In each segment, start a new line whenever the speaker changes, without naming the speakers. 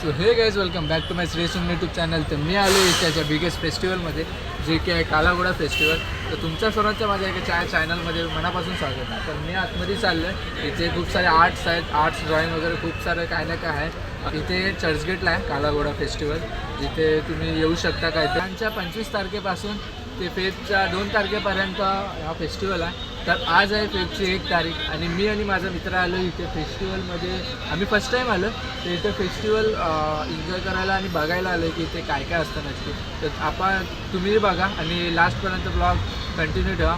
So hey guys welcome back to my श्रेयसून YouTube channel तर मी आलो त्याच्या बिगेस्ट फेस्टिवलमध्ये जे की आहे कालाघोडा फेस्टिवल तर तुमच्या सर्वांच्या माझ्या एका चाय चॅनलमध्ये मनापासून स्वागत आहे. तर मी आतमध्ये चाललो आहे इथे खूप सारे आर्ट्स आहेत. आर्ट्स ड्रॉईंग वगैरे खूप सारं काय ना काय आहे. इथे चर्चगेटला आहे कालाघोडा फेस्टिवल जिथे तुम्ही येऊ शकता काय त्यांच्या पंचवीस तारखेपासून ते फेबच्या दोन तारखेपर्यंत हा फेस्टिवल आहे. तर आज आहे फेबची एक तारीख आणि मी आणि माझा मित्र आलो इथे फेस्टिवलमध्ये. आम्ही फर्स्ट टाईम आलो तर इथे फेस्टिवल एन्जॉय करायला आणि बघायला आलो की इथे काय काय असतं नक्की. तर आपण तुम्ही बघा आणि लास्टपर्यंत ब्लॉग कंटिन्यू ठेवा.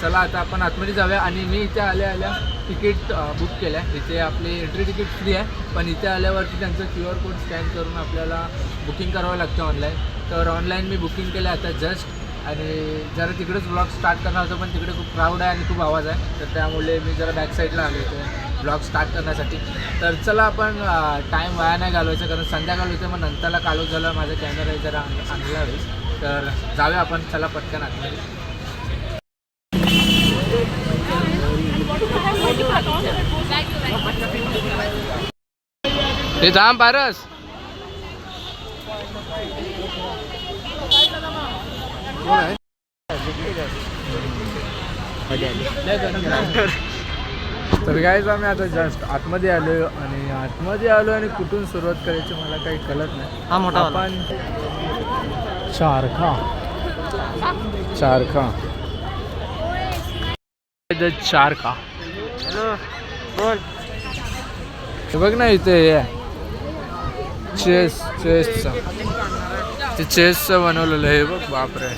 चला आता आपण आतमध्ये जाऊया आणि मी इथे आल्या आल्या तिकीट बुक केलं आहे इथे आपली एंट्री तिकीट फ्री आहे पण इथे आल्यावरती त्यांचं क्यू आर कोड स्कॅन करून आपल्याला बुकिंग करावं लागतं ऑनलाईन तर ऑनलाईन मी बुकिंग केलं आता जस्ट आणि जरा तिकडेच ब्लॉग स्टार्ट करणार होतो पण तिकडे खूप क्राऊड आहे आणि खूप आवाज आहे. तर त्यामुळे मी जरा बॅक साईडला आलो होतो ब्लॉग स्टार्ट करण्यासाठी. तर चला आपण टाईम वाया नाही घालवायचा कारण संध्याकाळ होते मग नंतरला कालो झालं माझा कॅमेरा जरा आणला होईल तर जाऊया आपण चला पटकन आतमध्ये. हे जाम पारस. तर कायच आम्ही आता जस्ट आतमध्ये आलो आणि आतमध्ये आलो आणि कुठून सुरुवात करायची मला काही कळत नाही.
हा मोठा
आपण चारखा. चारखा. चारखा.
हॅलो बोल.
हे बघ ना इथे हे. चेस चेसचं. ते चेसचं बनवलेलं आहे हे बघ बापरे.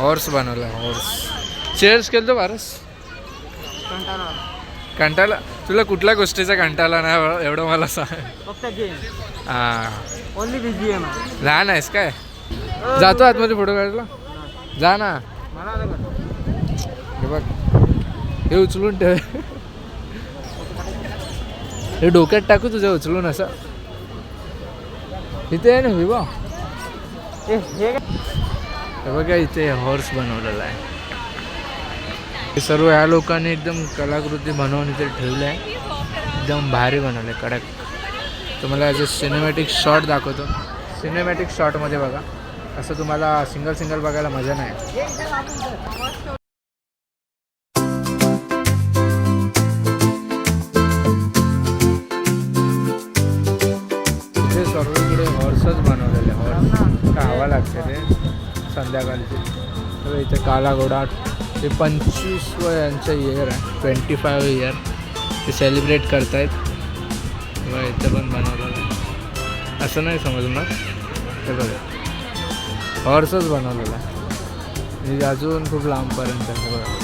हॉर्स बनवलं हॉर्स चेअर्स केलं बारस
कंटाळा
तुला कुठल्या गोष्टीचा कंटाळा नाही एवढं मला सांग. हां. लहान आहेस काय? जातो आतमध्ये फोटो काढायला जा ना. हे बघ. हे उचलून ठेव. हे डोक्यात टाकू तुझ्या उचलून असं. इथे आहे ना विवा
तर हे
बघा इथे हॉर्स बनवलेला आहे. सर्व ह्या लोकांनी एकदम कलाकृती बनवून इथे ठेवलं आहे. एकदम भारी बनवलं आहे कडक. तुम्हाला याचे सिनेमॅटिक शॉट दाखवतो. सिनेमॅटिक शॉटमध्ये बघा. असं तुम्हाला सिंगल सिंगल बघायला मजा नाही. इथे सर्वीकडे हॉर्सच बनवलेले हॉर्स हवा लागते ते? संध्याकाळची. तर इथे कालाघोडा ते पंचवीस व यांचं इयर आहे. ट्वेंटी फाय इयर ते सेलिब्रेट करतायत. किंवा इथे पण बनवलेलं असं नाही समजणार. ते बघा. हॉर्सच बनवलेलं आहे. अजून खूप लांबपर्यंत आहे. बघा.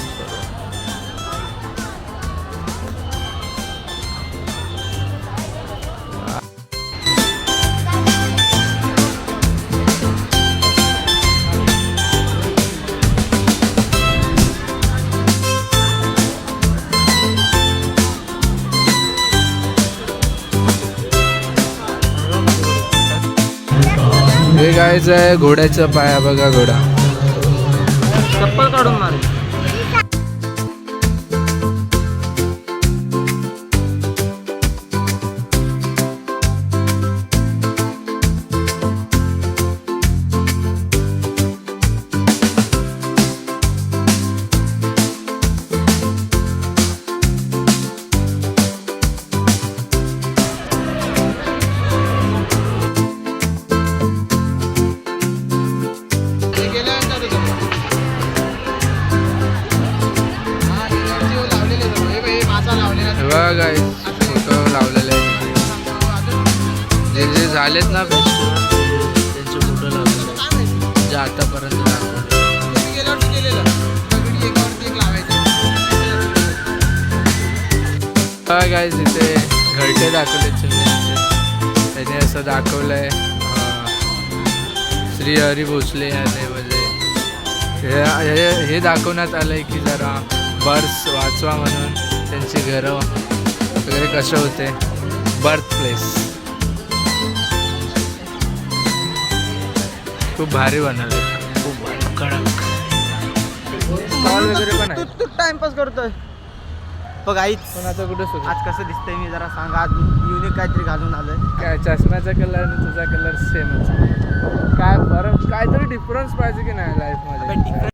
हे गायचं आहे घोड्याचं पाया बघा घोडा.
चप्पल काढून मारे.
बघा गाईस फोटो लावलेले आहेत जे जे झालेत ना फेस्टिवल त्यांचे फोटो लावलेले आहेत. जे आतापर्यंत दाखवले बघा गाईस इथे घरटे दाखवले चिमण्यांचे त्याने असं दाखवलंय अं, श्री हरी भोसले याने म्हणजे हे हे- दाखवण्यात आलंय की जरा बर्ड्स वाचवा म्हणून त्यांची घरं. वगैरे कसे होते? बर्थ प्लेस खूप भारी बनवले. खूप भारी कडक. वगैरे पण आहे.
तू तू टाइमपास करतोय. हो गाईच
पण आता कुठे सुरू?
आज कसं दिसतंय मी जरा सांग. आज युनिक काहीतरी घालून आलोय.
काय चष्म्याचा कलर आणि तुझा कलर सेमच काय फरक काहीतरी डिफरन्स पाहिजे की नाही लाईफमध्ये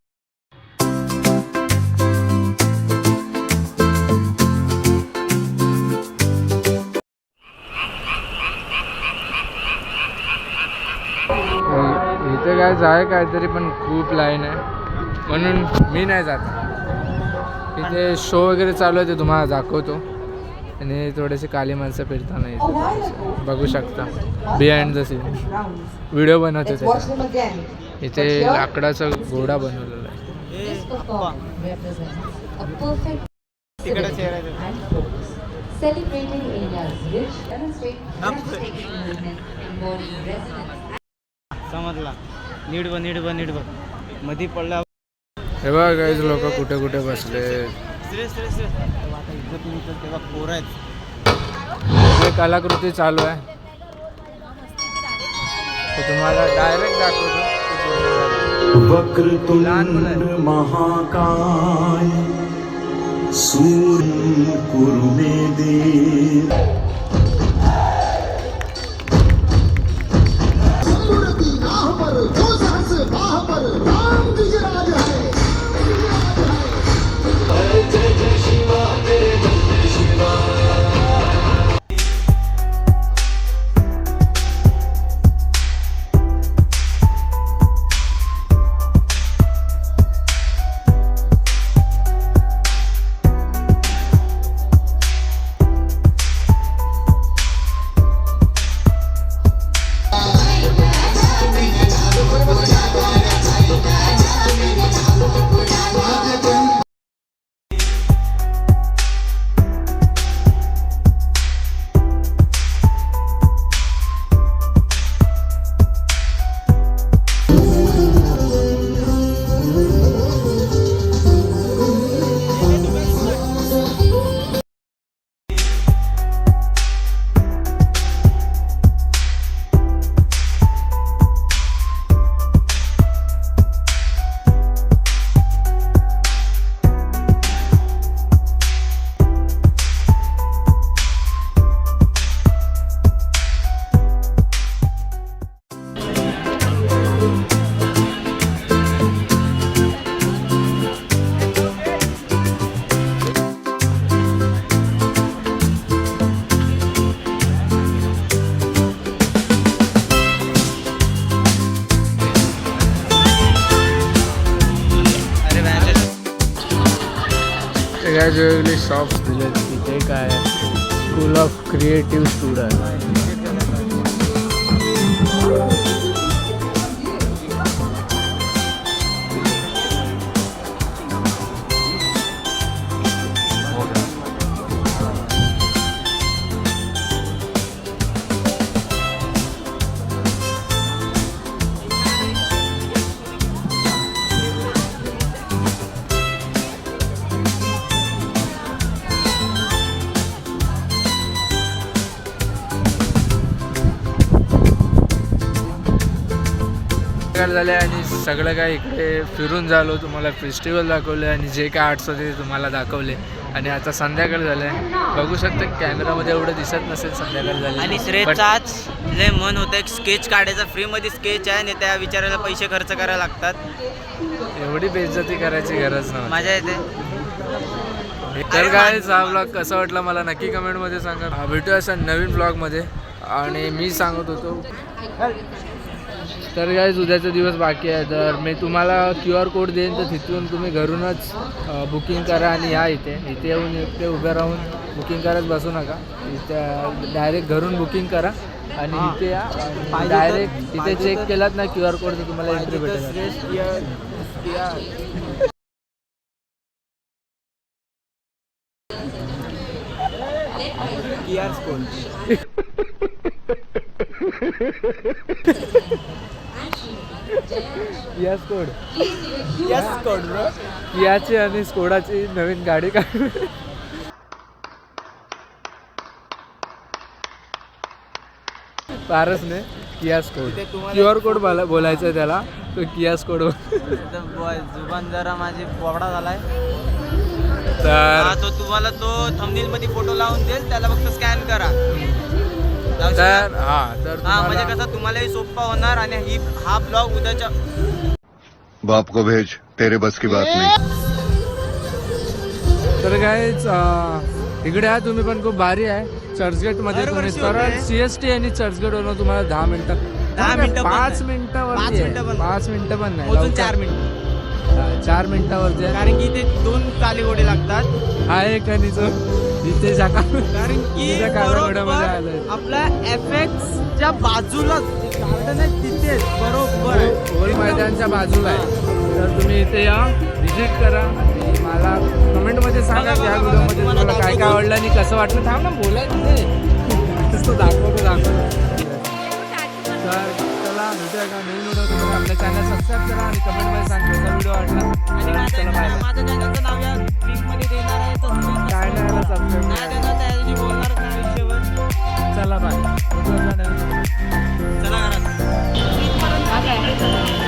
आज आहे काहीतरी पण खूप लाईन आहे. म्हणून मी नाही जात. तिथे शो वगैरे चालू आहे ते तुम्हाला दाखवतो. आणि थोडेसे काली माणसं फिरताना येतो बघू शकता. बिहाइंड द सीन व्हिडिओ बनवतो
ते
इथे लाकडाचा घोडा बनवलेला आहे.
समजला. नीट बघ नीट बघ नीट बघ मधी पडला.
हे बघा काहीच लोक कुठे कुठे बसले.
तेव्हा पोरं आहेत.
इथे कलाकृती चालू आहे. ते तुम्हाला डायरेक्ट दाखवतो.
वक्रतुंड महाकाय सूर्य कुरु मे देव
वेगवेगळे शॉप्स दिलेत तिथे काय स्कूल ऑफ क्रिएटिव्ह स्टुडंट झाले आणि सगळं काय इकडे फिरून झालो तुम्हाला फेस्टिवल दाखवले आणि जे काय आर्ट्स होते ते तुम्हाला दाखवले. आणि आता संध्याकाळ झालं आहे बघू शकता कॅमेरामध्ये एवढं दिसत नसेल संध्याकाळ झाली.
आणि श्रेयचं आज लय मन होतं एक स्केच काढायचा फ्रीमध्ये स्केच आहे आणि त्या विचारायला पैसे खर्च करायला लागतात.
एवढी बेइज्जती करायची गरज नव्हती.
मजा येते.
तर काय हा ब्लॉग कसा वाटला मला नक्की कमेंटमध्ये सांगा. हा भेटूया असा नवीन ब्लॉगमध्ये आणि मी सांगत होतो. तर काय उद्याचा दिवस बाकी आहे. तर मी तुम्हाला क्यू आर कोड देईन तर तिथून तुम्ही घरूनच बुकिंग करा आणि या इथे. इथे येऊन इथे उभे राहून बुकिंग करत बसू नका. इथे डायरेक्ट घरून बुकिंग करा आणि. इथे या. डायरेक्ट इथे चेक केलात ना क्यू आर कोड तर तुम्हाला एंट्री भेटेल. Yes code
yes code bro
याची आणि स्कोडाची नवीन गाडी काढ पारसने कियास कोड
इथे तुम्हाला
क्यू आर कोड मला बोलायचं आहे त्याला तो कियास कोड
जुबान जरा माझी बोबडा झालाय.
तर
तो तुम्हाला तो थंबनेल मध्ये फोटो लावून देईल. त्याला फक्त स्कॅन करा.
तर? हा तर
हा म्हणजे
तुम्हाला-
कसं तुम्हालाही सोपा होणार आणि ही हा ब्लॉग उद्याच्या
बाप को भेज तेरे बस की बात नहीं
तर काहीच इकडे आहे तुम्ही पण खूप भारी आहे चर्चगेटमध्ये तुम्ही
दरवर्षी
सरळ
होते.
सीएसटी आणि चर्चगेट वरून तुम्हाला दहा मिनिटं
दहा मिनिटं पण
पाच
नाही.
मिनिटावर
पाच मिनिटं पण
पाच मिनिटं पण नाही लवकर.
चार मिनिट
हा, चार मिनिटावरती आहे.
कारण की इथे दोन काली घोडे लागतात
हा एक आणि जो इथे जागा
कारण की
आलोय.
बरोबर आपल्या एफएक्सच्या बाजूला गार्डन आहे तिथेच बरोबर. आहे.
गोल मैदानच्या बाजूला आहे. तर तुम्ही इथे या व्हिजिट करा. मला कमेंटमध्ये सांगा या व्हिडिओमध्ये
तुम्हाला
काय काय. आवडलं आणि कसं वाटलं? थांब ना बोलायचं ते नुसतं दाखवतो दाखवतो. मिळतोय का नवीन व्हिडिओ तुम्हाला आपल्या चॅनल सबस्क्राईब करा आणि कमेंटमध्ये सांगा कसा व्हिडिओ वाटला
आणि माझ्या चॅनलचं नाव या लिंकमध्ये देणार आहे तर
काय नाही आलं सबस्क्राईब
नाही देणार त्याऐवजी बोलणार
चला बाय चला घरात